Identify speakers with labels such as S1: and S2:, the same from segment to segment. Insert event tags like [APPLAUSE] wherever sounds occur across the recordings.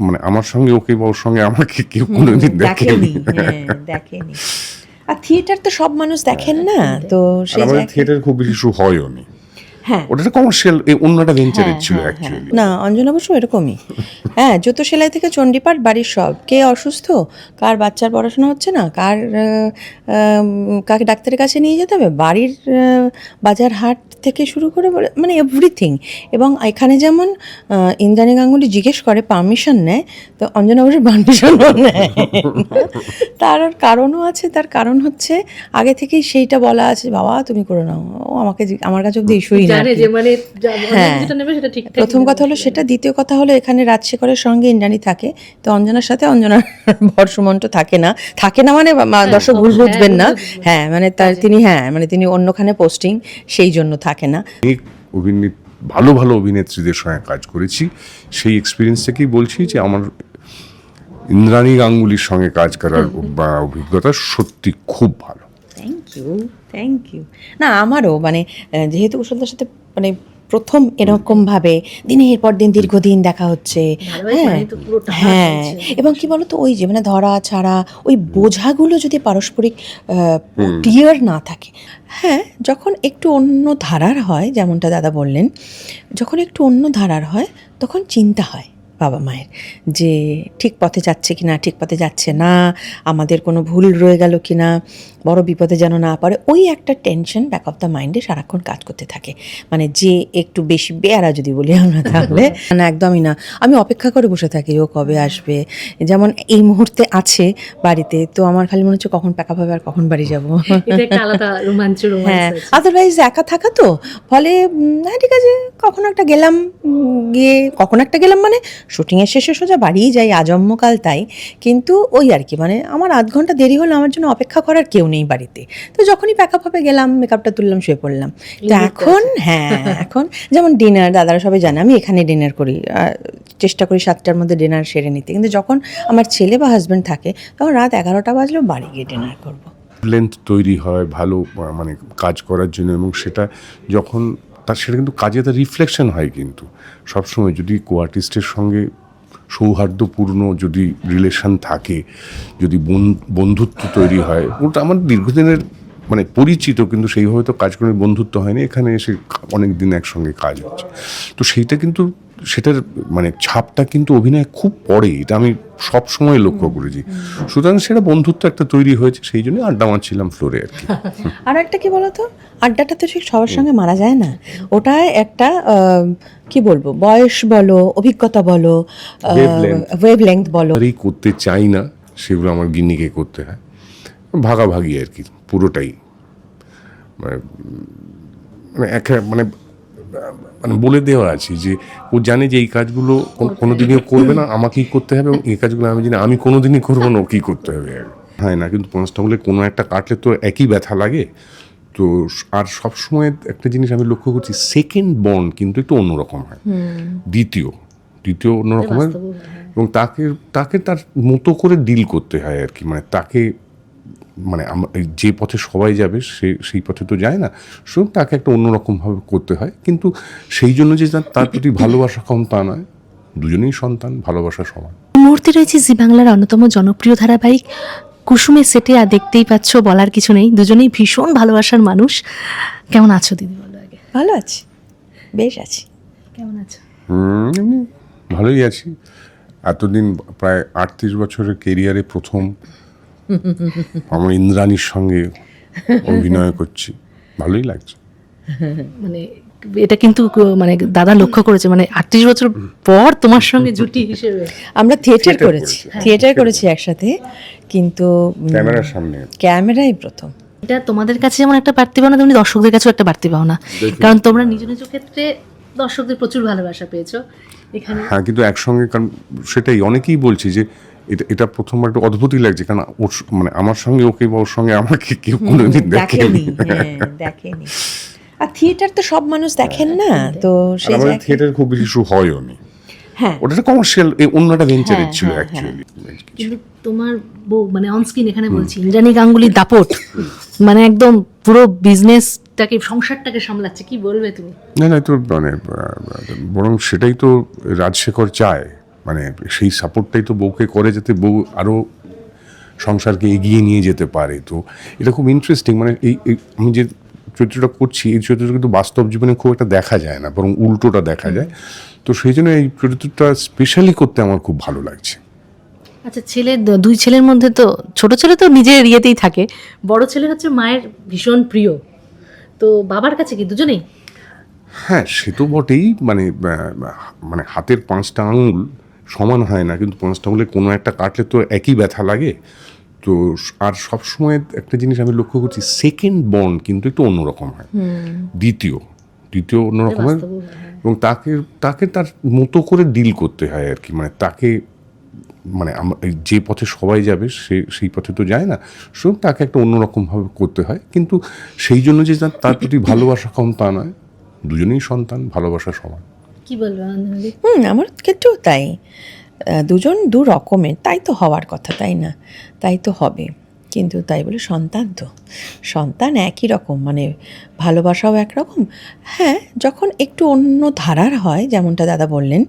S1: মানে আমার সঙ্গে ওকে বা ওর সঙ্গে আমাকে কেউ কোনোদিন দেখেনি
S2: হ্যাঁ, দেখেনি। আর থিয়েটার তো সব মানুষ দেখেন না তো
S1: আর
S2: সেই
S1: আমাদের থিয়েটার খুব বেশি শো হয়ও নি।
S2: হ্যাঁ।
S1: ওটা কমার্শিয়াল অন্যটা ভেঞ্চারের
S2: হ্যাঁ,
S1: ছিল অ্যাকচুয়ালি
S2: হ্যাঁ। না অঞ্জন অবশ্য এরকমই। হ্যাঁ জুতো সেলাই থেকে চণ্ডীপাঠ বাড়ির সব। কে অসুস্থ? কার বাচ্চার পড়াশোনা হচ্ছে না? কার কাকে ডাক্তারের কাছে নিয়ে যেতে হবে? বাড়ির বাজার হাট থেকে শুরু করে বলে- মানে এভরিথিং এবং এখানে যেমন ইন্দ্রাণী গাঙ্গুলি জিজ্ঞেস করে পারমিশন নেয়? তো অঞ্জন অবশ্য পারমিশনও নেয় তার কারণও আছে। তার কারণ হচ্ছে আগে থেকেই সেইটা বলা আছে বাবা তুমি করে নাও। ও আমাকে আমার কাছে অব্দি ইস্যুই
S3: জানে যে মানে
S2: হ্যাঁ। প্রথম কথা হলো সেটা দ্বিতীয় কথা হলো এখানে রাজশেখরের সঙ্গে ইন্দ্রাণী থাকে। তো অঞ্জনার সাথে অঞ্জনার [LAUGHS] ভরসমন্ত থাকে না। থাকে না মানে দর্শক ভুল বুঝবেন না। হ্যাঁ মানে তার তিনি হ্যাঁ মানে তিনি অন্যখানে পোস্টিং সেই জন্য থাকে না।
S1: ভালো ভালো অভিনেত্রীদের সঙ্গে কাজ করেছি। সেই এক্সপিরিয়েন্স থেকেই বলছি যে আমার ইন্দ্রাণী গাঙ্গুলির সঙ্গে কাজ করার বা অভিজ্ঞতা সত্যি খুব ভালো।
S2: থ্যাংক ইউ থ্যাংক ইউ না আমারও মানে যেহেতু কুশলদার সাথে মানে প্রথম এরকম ভাবে দিনের পর দিন দীর্ঘদিন দেখা হচ্ছে হ্যাঁ
S3: মানে
S2: হ্যাঁ এবং কি বলতো ওই যে মানে ধরা ছাড়া ওই বোঝাগুলো যদি পারস্পরিক ক্লিয়ার না থাকে হ্যাঁ যখন একটু অন্য ধারার হয় যেমনটা দাদা বললেন যখন একটু অন্য ধারার হয় তখন চিন্তা হয়। বাবা মায়ের যে ঠিক পথে যাচ্ছে কি না ঠিক পথে যাচ্ছে না আমাদের কোনো ভুল রয়ে গেল কি না বড় বিপদে যেন না পারে ওই একটা টেনশন ব্যাক অফ দ্য মাইন্ডে সারাক্ষণ কাজ করতে থাকে। মানে যে একটু বেশি বেয়ারা যদি বলি আমরা তাহলে [LAUGHS] না একদমই না। আমি অপেক্ষা করে বসে থাকি ও কবে আসবে? যেমন এই মুহূর্তে আছে বাড়িতে তো আমার খালি মনে হচ্ছে কখন প্যাকআপ হবে আর কখন বাড়ি যাব। [LAUGHS] হ্যাঁ আদারওয়াইজ একা থাকা তো ফলে হ্যাঁ ঠিক আছে কখনো একটা গেলাম গিয়ে কখন একটা গেলাম মানে শুটিংয়ের শেষে সোজা বাড়িই যাই আজম্মকাল তাই। কিন্তু ওই আর কি মানে আমার আধ ঘণ্টা দেরি হলো আমার জন্য অপেক্ষা করার কেউ নেই বাড়িতে। তো যখনই প্যাকআপ হবে গেলাম মেকআপটা তুললাম শুয়ে পড়লাম। তো এখন হ্যাঁ এখন যেমন ডিনার দাদারা সবাই জানে আমি এখানে ডিনার করি। চেষ্টা করি সাতটার মধ্যে ডিনার সেরে নিতে। কিন্তু যখন আমার ছেলে বা হাজব্যান্ড থাকে তখন রাত এগারোটা বাজলেও বাড়ি গিয়ে ডিনার করব।
S1: লেন্থ তৈরি হয় ভালো মানে কাজ করার জন্য। এবং সেটা যখন তার সেটা কিন্তু কাজে তার রিফ্লেকশন হয় কিন্তু। সবসময় যদি কো আর্টিস্টের সঙ্গে সৌহার্দ্যপূর্ণ যদি রিলেশন থাকে, যদি বন- বন্ধুত্ব তৈরি হয়, ওটা আমার দীর্ঘদিনের মানে পরিচিত কিন্তু সেইভাবে তো কাজ করে বন্ধুত্ব হয়নি। এখানে এসে অনেক দিন একসঙ্গে কাজ হচ্ছে। তো সেইটা কিন্তু সেটার মানে ছাপটা কিন্তু অভিনয় খুব পড়ে এটা আমি সব সময় লক্ষ্য করেছি। সুতরাং সেটা বন্ধুত্ব একটা তৈরি হয়েছে সেই জন্য আড্ডা মারছিলাম ফ্লোরে আর কি। [LAUGHS]
S2: আর একটা কি বলতো? আড্ডাটা তো ঠিক সবার সঙ্গে মারা যায় না। ওটা একটা কি বলব? বয়স বলো অভিজ্ঞতা বলো. ওয়েভ লেংথ বলো।
S1: এই করতে চাই না সেগুলো আমার গিন্নিকে করতে হয়। ভাগাভাগি আর কি পুরোটাই। মানে মানে এক মানে মানে বলে দেওয়া আছে যে ও জানে যে এই কাজগুলো কোন- কোনোদিনও করবে না আমাকেই করতে হবে এবং এই কাজগুলো আমি জানি আমি কোনোদিনই করব না ওকেই করতে হবে। হয় না কিন্তু পঞ্চাশটা হলে কোনো একটা কাটলে তো একই ব্যথা লাগে। তো আর সব সময় একটা জিনিস আমি লক্ষ্য করছি সেকেন্ড বন্ড কিন্তু একটু অন্যরকম হয়। দ্বিতীয় দ্বিতীয় অন্যরকম হয় এবং তাকে তাকে তার মতো করে ডিল করতে হয় আর কি মানে তাকে মানে যে পথে সবাই যাবে সে সেই পথে তো যায় না। সুতরাং তাকে একটা অন্যরকমভাবে করতে হয়। কিন্তু সেই জন্য যে তার- প্রতি ভালোবাসা কম তা নয়। দুজনেই সন্তান ভালোবাসা সমান।
S4: মুহূর্তে রয়েছে জি বাংলার অন্যতম জনপ্রিয় ধারাবাহিক। কুসুমের সেটে আর দেখতেই পাচ্ছ বলার কিছু নেই। দুজনেই ভীষণ ভালোবাসার মানুষ। কেমন আছো দিদি বলো আগে?
S2: ভালো আছি। বেশ আছি।
S4: কেমন আছো?
S1: ভালোই আছি। এতদিন প্রায় আটত্রিশ বছরের কেরিয়ারে প্রথম আমার ইন্দ্রাণীর সঙ্গে অভিনয় করছি। ভালোই লাগছে।
S4: মানে এটা কিন্তু মানে দাদা লক্ষ্য করেছে মানে আটত্রিশ বছর পর তোমার সঙ্গে জুটি হিসেবে।
S2: আমরা থিয়েটার করেছি। থিয়েটার করেছি একসাথে কিন্তু
S1: ক্যামেরার সামনে।
S2: ক্যামেরাই প্রথম।
S4: এটা তোমাদের কাছে যেমন একটা বাড়তি পাও না তেমনি দর্শকদের কাছেও একটা বাড়তি পাও না কারণ তোমরা নিজ নিজ ক্ষেত্রে দর্শকদের প্রচুর ভালোবাসা পেয়েছ। এখানে
S1: হ্যাঁ কিন্তু একসঙ্গে কারণ সেটাই অনেকেই বলছে যে এটা এটা প্রথমবার একটু অদ্ভুতই লাগছে কারণ ওর মানে আমার সঙ্গে ওকে বা ওর সঙ্গে আমাকে কেউ কোনোদিন দেখেনি।
S2: হ্যাঁ, দেখেনি। আর থিয়েটার তো সব মানুষ দেখেন না তো। সেই
S1: থিয়েটার খুব বেশি শো হয়ও নি।
S2: হ্যাঁ।
S1: ওটা কমার্শিয়াল অন্যটা ভেঞ্চারের
S2: হ্যাঁ,
S1: ছিল
S2: হ্যাঁ,
S1: অ্যাকচুয়ালি
S4: কিন্তু তোমার বউ মানে অনস্ক্রিন এখানে বলছি ইন্দ্রাণী গাঙ্গুলির দাপট মানে একদম পুরো বিজনেসটাকে সংসারটাকে সামলাচ্ছে কি বলবে তুমি?
S1: না না তো মানে বরং সেটাই তো রাজশেখর চায়। মানে সেই সাপোর্টটাই তো বউকে করে যাতে বউ আরও সংসারকে এগিয়ে নিয়ে যেতে পারে। তো এটা খুব ইন্টারেস্টিং মানে এই আমি যে চরিত্রটা করছি এই চরিত্রটা কিন্তু বাস্তব জীবনে খুব একটা দেখা যায় না বরং উল্টোটা দেখা যায়। তো সেই জন্য এই চরিত্রটা স্পেশালি করতে আমার খুব ভালো লাগছে।
S4: আচ্ছা ছেলে দুই ছেলের মধ্যে তো ছোট ছেলে তো নিজের ইয়েতেই থাকে বড় ছেলে হচ্ছে মায়ের ভীষণ প্রিয়। তো বাবার কাছে কি দুজনেই?
S1: হ্যাঁ সে তো বটেই মানে মানে হাতের পাঁচটা আঙুল সমান হয় না কিন্তু আঙুলে কোনো একটা কাটলে তো একই ব্যথা লাগে। তো আর সব সময় একটা জিনিস আমি লক্ষ্য করছি সেকেন্ড বন্ড কিন্তু একটু অন্যরকম হয়। দ্বিতীয় দ্বিতীয় অন্যরকম হয়। এবং তাকে তাকে তার মতো করে ডিল করতে হয় আর কি। মানে তাকে মানে যে পথে সবাই যাবে সে সেই পথে তো যায় না। সুতরাং তাকে একটা অন্যরকমভাবে করতে হয়। কিন্তু সেই জন্য যে তার- তার প্রতি ভালোবাসা কম তা নয়। দুজনেই সন্তান ভালোবাসা সমান।
S4: কি বলব?
S2: হুম, আমার ক্ষেত্রেও তাই। দুজন দু রকমের, তাই তো হওয়ার কথা, তাই না? তাই তো হবে। কিন্তু তাই বলে সন্তান তো। সন্তান একই রকম মানে ভালোবাসাও একরকম। হ্যাঁ যখন একটু অন্য ধারার হয়, যেমনটা দাদা বললেন,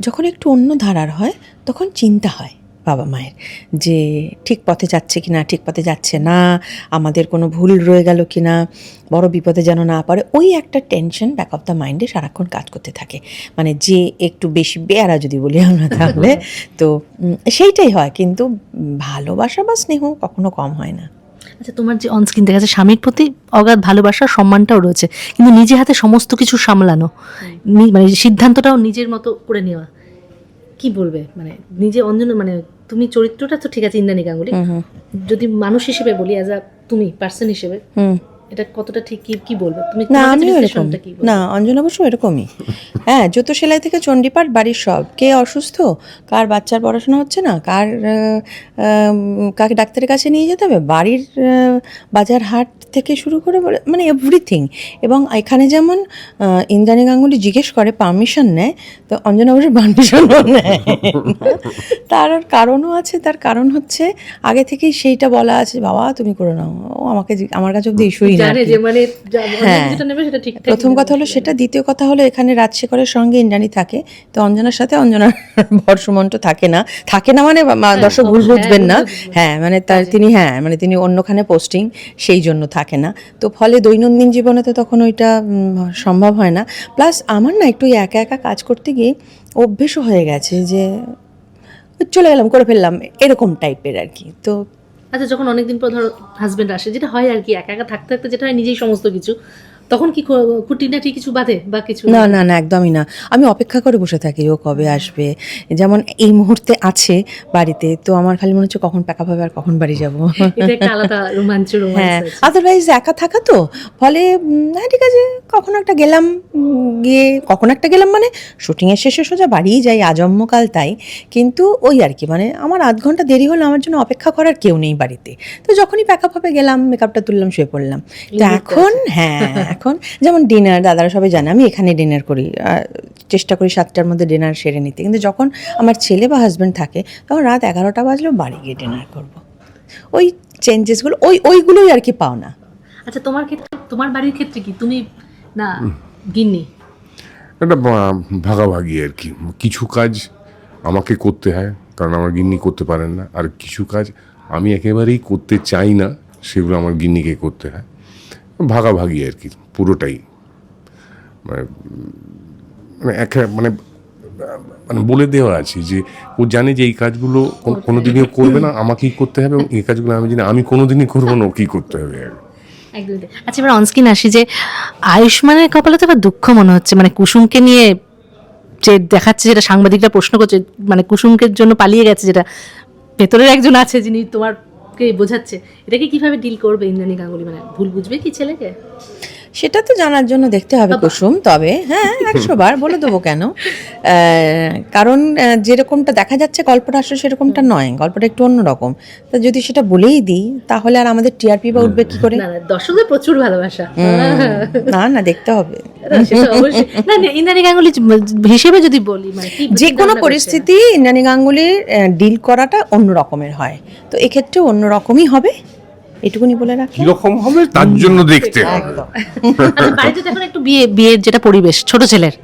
S2: যখন একটু অন্য ধারার হয়, তখন চিন্তা হয়। বাবা মায়ের যে ঠিক পথে যাচ্ছে কি না ঠিক পথে যাচ্ছে না আমাদের কোনো ভুল রয়ে গেল কি না বড় বিপদে যেন না পারে ওই একটা টেনশন ব্যাক অফ দ্য মাইন্ডে সারাক্ষণ কাজ করতে থাকে। মানে যে একটু বেশি বেয়ারা যদি বলি আমরা তাহলে [LAUGHS] তো সেইটাই হয় কিন্তু ভালোবাসা বা স্নেহ কখনো কম হয় না।
S4: আচ্ছা তোমার যে অনস্ক্রিন দেখা যাচ্ছে স্বামীর প্রতি অগাধ ভালোবাসার সম্মানটাও রয়েছে কিন্তু নিজে হাতে সমস্ত কিছু সামলানো মানে সিদ্ধান্তটাও নিজের মতো করে নেওয়া কি বলবে? মানে নিজে অঞ্জন মানে তুমি চরিত্রটা তো ঠিক আছে ইন্দ্রাণী গাঙ্গুলি। যদি মানুষ হিসেবে বলি অ্যাজ আ তুমি পার্সন হিসেবে
S2: হুম।
S4: এটা কতটা ঠিক? কি কি বলবে? তুমি
S2: না আমিও এরকম? না অঞ্জন অবশ্য এরকমই। হ্যাঁ জুতো সেলাই থেকে চণ্ডীপাঠ বাড়ির সব। কে অসুস্থ? কার বাচ্চার পড়াশোনা হচ্ছে না? কার কাকে ডাক্তারের কাছে নিয়ে যেতে হবে? বাড়ির বাজার হাট থেকে শুরু করে মানে এভরিথিং এবং এখানে যেমন ইন্দ্রাণী গাঙ্গুলি জিজ্ঞেস করে পারমিশন নেয়? তো অঞ্জন অবশ্য পারমিশনও নেয় তার কারণও আছে। তার কারণ হচ্ছে আগে থেকেই সেইটা বলা আছে বাবা তুমি করে নাও। ও আমাকে আমার কাছে অব্দি ইস্যুই
S3: জানে যে মানে
S2: হ্যাঁ। প্রথম কথা হলো সেটা দ্বিতীয় কথা হলো এখানে রাজশেখরের সঙ্গে ইন্দ্রাণী থাকে তো অঞ্জনার সাথে অঞ্জনার [LAUGHS] বর্ষমন্ট থাকে না। থাকে না মানে দর্শক ভুল
S3: হ্যাঁ,
S2: বুঝবেন না। হ্যাঁ মানে তার তিনি হ্যাঁ মানে তিনি অন্যখানে পোস্টিং সেই জন্য থাকে না। তো ফলে দৈনন্দিন জীবনে তো তখন ওইটা সম্ভব হয় না। প্লাস আমার না একটু একা একা কাজ করতে গিয়ে অভ্যেসও হয়ে গেছে যে চলে গেলাম করে ফেললাম এরকম টাইপের আর কি। তো
S4: আচ্ছা যখন অনেকদিন পর ধরো হাজব্যান্ড আসে, যেটা হয় আর কি, একা একা থাকতে থাকতে যেটা হয়, নিজেই সমস্ত কিছু। তখন কি খুঁটিনাটি কিছু বাঁধে বা কিছু
S2: না না না একদমই না। আমি অপেক্ষা করে বসে থাকি ও কবে আসবে। যেমন এই মুহূর্তে আছে বাড়িতে তো আমার খালি মনে হচ্ছে কখন প্যাকআপ হবে আর কখন বাড়ি যাব। [LAUGHS]
S3: আলাদা রোমাঞ্চ রোমাঞ্চ
S2: হ্যাঁ আদারওয়াইজ একা থাকা তো। ফলে হ্যাঁ ঠিক আছে কখন একটা গেলাম গিয়ে কখন একটা গেলাম মানে শুটিংয়ের শেষে সোজা বাড়িই যাই আজম্মকাল তাই। কিন্তু ওই আর কি মানে আমার আধ ঘণ্টা দেরি হলে আমার জন্য অপেক্ষা করার কেউ নেই বাড়িতে। তো যখনই প্যাকআপ হবে গেলাম মেকআপটা তুললাম শুয়ে পড়লাম। তো এখন হ্যাঁ [LAUGHS] এখন। যেমন ডিনার দাদারা সবাই জানে আমি এখানে ডিনার করি চেষ্টা করি সাতটার মধ্যে ডিনার সেরে নিতে। কিন্তু যখন আমার ছেলে বা হাজব্যান্ড থাকে তখন রাত এগারোটা বাজলেও বাড়ি গিয়ে ডিনার করব। ওই চেঞ্জেসগুলো ওই ওইগুলোই আর কি পাও না
S4: আচ্ছা তোমার ক্ষেত্রে তোমার বাড়ির ক্ষেত্রে কি? তুমি না গিন্নি?
S1: একটা ভাগাভাগি আর কি। কিছু কাজ আমাকে করতে হয় কারণ আমার গিন্নি করতে পারেন না। আর কিছু কাজ আমি একেবারেই করতে চাই না সেগুলো আমার গিন্নিকে করতে হয়। ভাগাভাগি আর কি পুরোটাই। মানে মানে এক মানে মানে বলে দেওয়া আছে যে ও জানে যে এই কাজগুলো কোনো কোনোদিনও করবে না আমাকেই করতে হবে এবং এই কাজগুলো আমি জানি আমি কোনোদিনই করব না ওকেই করতে হবে। আর কি।
S4: আচ্ছা এবার অনস্ক্রিন আসি যে আয়ুষ্মানের কপালে তো এবার দুঃখ মনে হচ্ছে মানে কুসুমকে নিয়ে যে দেখাচ্ছে যেটা সাংবাদিকরা প্রশ্ন করছে মানে কুসুমকে জন্য পালিয়ে গেছে যেটা ভেতরের একজন আছে যিনি তোমারকে বোঝাচ্ছে? এটাকে কীভাবে ডিল করবে ইন্দ্রাণী গাঙ্গুলি? মানে ভুল বুঝবে কি ছেলেকে?
S2: সেটা তো জানার জন্য দেখতে হবে কুসুম তবে হ্যাঁ [LAUGHS] একশো বার বলে দেবো কেন? কারণ যেরকমটা দেখা যাচ্ছে গল্পটা আসলে সেরকমটা নয় গল্পটা একটু অন্যরকম। তা যদি সেটা বলেই দিই তাহলে আর আমাদের টিআরপি বা উঠবে কি করে?
S3: দর্শকদের প্রচুর ভালোবাসা।
S2: না না দেখতে হবে।
S3: না,
S4: ইন্দ্রাণী গাঙ্গুলি হিসেবে যদি বলি মানে
S2: যে কোনো পরিস্থিতি ইন্দ্রাণী গাঙ্গুলির ডিল করাটা অন্য রকমের হয়। তো এক্ষেত্রে অন্য রকমই হবে। এটুকুনি বলে রাখি?
S1: কীরকম হবে তার জন্য দেখতে হবে।
S4: আচ্ছা বাড়িতে তো এখন একটু বিয়ে বিয়ের যেটা পরিবেশ ছোট ছেলের।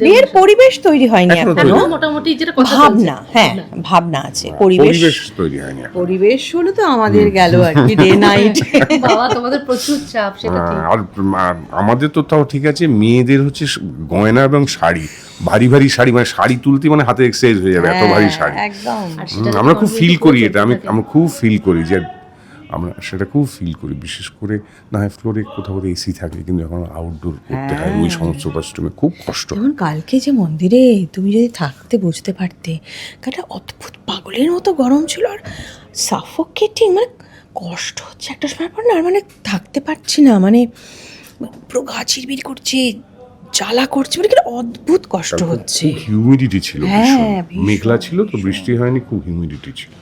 S2: বিয়ের পরিবেশ তৈরি হয়নি
S3: এখনও মোটামুটি যেটা কথা
S2: ভাবনা হ্যাঁ ভাবনা আছে পরিবেশ।
S1: পরিবেশ তৈরি হয়নি।
S2: পরিবেশ হলো তো আমাদের গেল আর কি ডে নাইট [LAUGHS]
S3: বাবা তোমাদের প্রচুর চাপ সেটা
S1: হ্যাঁ, আর আমাদের তো তাও ঠিক আছে মেয়েদের হচ্ছে গয়না এবং শাড়ি। ভারী ভারী শাড়ি মানে শাড়ি তুলতে মানে হাতে এক্সারসাইজ হয়ে যাবে এত ভারী শাড়ি। আমরা খুব ফিল করি এটা আমি আমরা খুব ফিল করি যে আমরা সেটা খুব ফিল করি। বিশেষ করে না হয় ফ্লোরে কোথাও কোথাও এসি থাকে কিন্তু এখন আউটডোর করতে হয় ওই সমস্ত কস্টিউমে খুব কষ্ট
S2: যেমন কালকে যে মন্দিরে তুমি যদি থাকতে বুঝতে পারতে একটা অদ্ভুত পাগলের মতো গরম ছিল আর সাফোকেটিং মানে কষ্ট হচ্ছে একটা সময় পর না আর মানে থাকতে পারছি না মানে পুরো গা চিরবির করছে জ্বালা করছে মানে কি একটা অদ্ভুত কষ্ট হচ্ছে।
S1: হিউমিডিটি ছিল
S2: হ্যাঁ,
S1: মেঘলা ছিল তো বৃষ্টি হয়নি খুব হিউমিডিটি ছিল।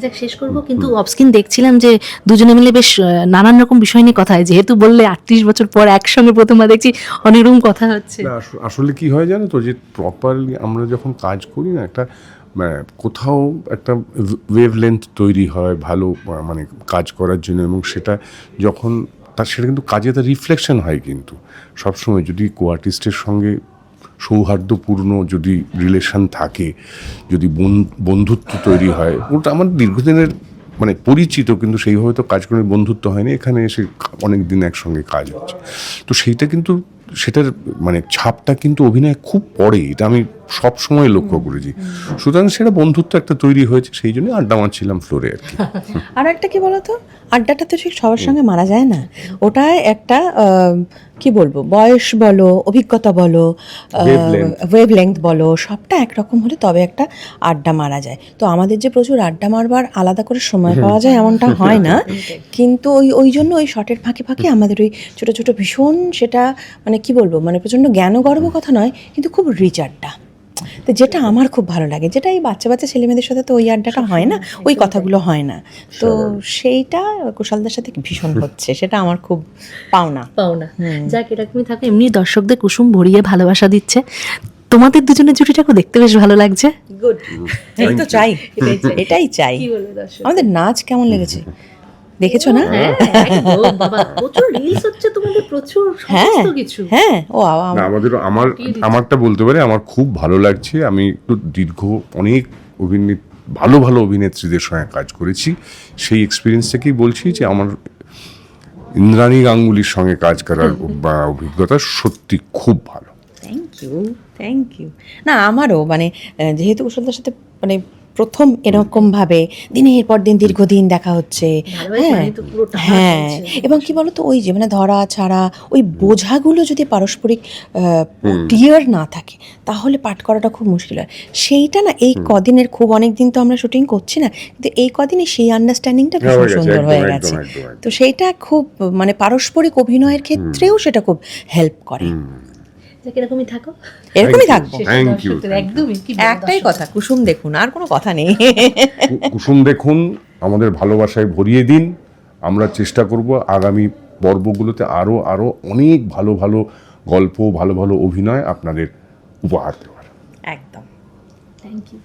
S4: যাক শেষ করব। কিন্তু অফস্ক্রিন দেখছিলাম যে দুজনে মিলে বেশ নানান রকম বিষয় নিয়ে কথা হয়। যেহেতু বললে আটত্রিশ বছর পর একসঙ্গে প্রথমবার দেখছি অনেক রকম কথা হচ্ছে।
S1: আস- আসলে কি হয় জানো তো যে প্রপারলি আমরা যখন কাজ করি না একটা মানে, কোথাও একটা ওয়েভ লেন্থ তৈরি হয় ভালো মানে কাজ করার জন্য এবং সেটা যখন তার সেটা কিন্তু কাজে তার রিফ্লেকশন হয় কিন্তু। সবসময় যদি কো আর্টিস্টের সঙ্গে সৌহার্দ্যপূর্ণ যদি রিলেশন থাকে, যদি বন্ধুত্ব তৈরি হয়, ওটা আমার দীর্ঘদিনের মানে পরিচিত, কিন্তু সেইভাবে তো কাজ করে বন্ধুত্ব হয়নি, এখানে এসে অনেক দিন একসঙ্গে কাজ হচ্ছে। তো সেইটা কিন্তু, সেটার মানে ছাপটা কিন্তু অভিনয় খুব পড়ে এটা আমি সব সময় লক্ষ্য করেছি। সুতরাং সেটা বন্ধুত্ব একটা তৈরি হয়েছে, সেই জন্য আড্ডা মারছিলাম ফ্লোরে আর কি।
S2: আর একটা কি বলতো? আড্ডাটা তো ঠিক সবার সঙ্গে মারা যায় না। ওটা একটা কি বলব? বয়স বলো অভিজ্ঞতা বলো
S1: ওয়েব
S2: ওয়েভ লেংথ বলো সবটা একরকম হলে তবে একটা আড্ডা মারা যায়। তো আমাদের যে প্রচুর আড্ডা মারবার আলাদা করে সময় পাওয়া যায় এমনটা হয় না। [LAUGHS] কিন্তু ওই ওই জন্য ওই শটের ফাঁকে ফাঁকে আমাদের ওই ছোটো ছোটো ভীষণ সেটা মানে কি বলব? মানে প্রচণ্ড জ্ঞানগর্ব কথা নয় কিন্তু খুব রিচ আড্ডা। তো যেটা আমার খুব ভালো লাগে যেটা এই বাচ্চা বাচ্চা ছেলেমেয়েদের সাথে তো ওই আড্ডাটা হয় না ওই কথাগুলো হয় না। তো সেইটা কুশালদার সাথে ভীষণ হচ্ছে সেটা আমার খুব পাওনা।
S3: পাওনা।
S4: যাক এরকমই থাকে এমনি দর্শকদের কুসুম ভরিয়ে ভালোবাসা দিচ্ছে। তোমাদের দুজনের জুটিটাকে দেখতে বেশ ভালো লাগছে।
S2: গুড এই তো চাই। এটাই চাই।
S3: কি
S2: আমাদের নাচ কেমন লেগেছে? দেখেছ না?
S3: হ্যাঁ [LAUGHS] প্রচুর রিলস হচ্ছে তোমাদের প্রচুর
S2: হ্যাঁ
S3: সমস্ত কিছু।
S2: হ্যাঁ ও
S1: আমাদের আমার আমারটা বলতে পারি আমার খুব ভালো লাগছে। আমি একটু দীর্ঘ অনেক অভিনেত ভালো ভালো অভিনেত্রীদের সঙ্গে কাজ করেছি। সেই এক্সপিরিয়েন্স থেকেই বলছি যে আমার ইন্দ্রাণী গাঙ্গুলির সঙ্গে কাজ করার বা অভিজ্ঞতা সত্যি খুব ভালো।
S2: থ্যাংক ইউ থ্যাংক ইউ না আমারও মানে যেহেতু কুশলদার সাথে মানে প্রথম এরকম ভাবে দিনের পর দিন দীর্ঘদিন দেখা হচ্ছে। হ্যাঁ
S3: মানে
S2: হ্যাঁ এবং কি বলতো ওই যে মানে ধরা ছাড়া ওই বোঝাগুলো যদি পারস্পরিক ক্লিয়ার না থাকে তাহলে পাঠ করাটা খুব মুশকিল হয়। সেইটা না এই কদিনের খুব অনেক দিন তো আমরা শুটিং করছি না কিন্তু এই কদিনে সেই আন্ডারস্ট্যান্ডিংটা ভীষণ সুন্দর হয়ে গেছে। তো সেইটা খুব মানে পারস্পরিক অভিনয়ের ক্ষেত্রেও সেটা খুব হেল্প করে।
S3: এরকমই থাকো?
S2: এরকমই থাকব।
S1: Thank you.
S3: একদমই
S2: একটাই কথা কুসুম দেখুন আর কোনো কথা নেই।
S1: কুসুম দেখুন আমাদের ভালোবাসায় ভরিয়ে দিন। আমরা চেষ্টা করব আগামী পর্বগুলোতে আরও আরও অনেক ভালো ভালো গল্প ভালো ভালো অভিনয় আপনাদের উপহার দেওয়ার।
S2: একদম।
S3: Thank you